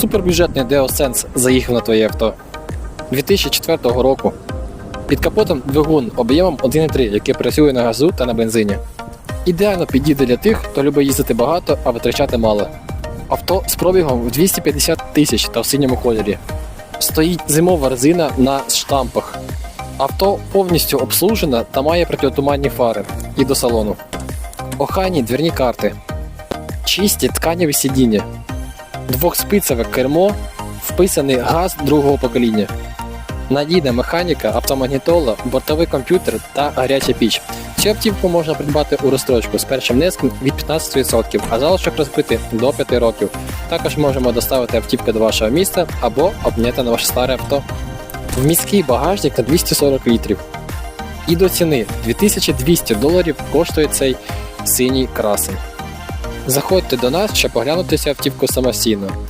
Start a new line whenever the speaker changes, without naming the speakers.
супербюджетний DeoSense заїхав на твоє авто 2004 року. Під капотом двигун об'ємом 1,3, який працює на газу та на бензині. Ідеально підійде для тих, хто любить їздити багато, а витрачати мало. Авто з пробігом в 250 тисяч та в синьому кольорі. Стоїть зимова резина на штампах. Авто повністю обслужене та має протитуманні фари і до салону. Охайні двірні карти, чисті тканеві сидіння, двохспицеве кермо, вписаний газ другого покоління, надійна механіка, автомагнітола, бортовий комп'ютер та гаряча піч. Цю автівку можна придбати у розстрочку з першим внеском від 15%, а залишок розбити до 5 років. Також можемо доставити автівку до вашого міста або обняти на ваше старе авто. В міський багажник на 240 літрів. І до ціни 2200 доларів коштує цей синій красень. Заходьте до нас, щоб поглянутися автівку самостійно.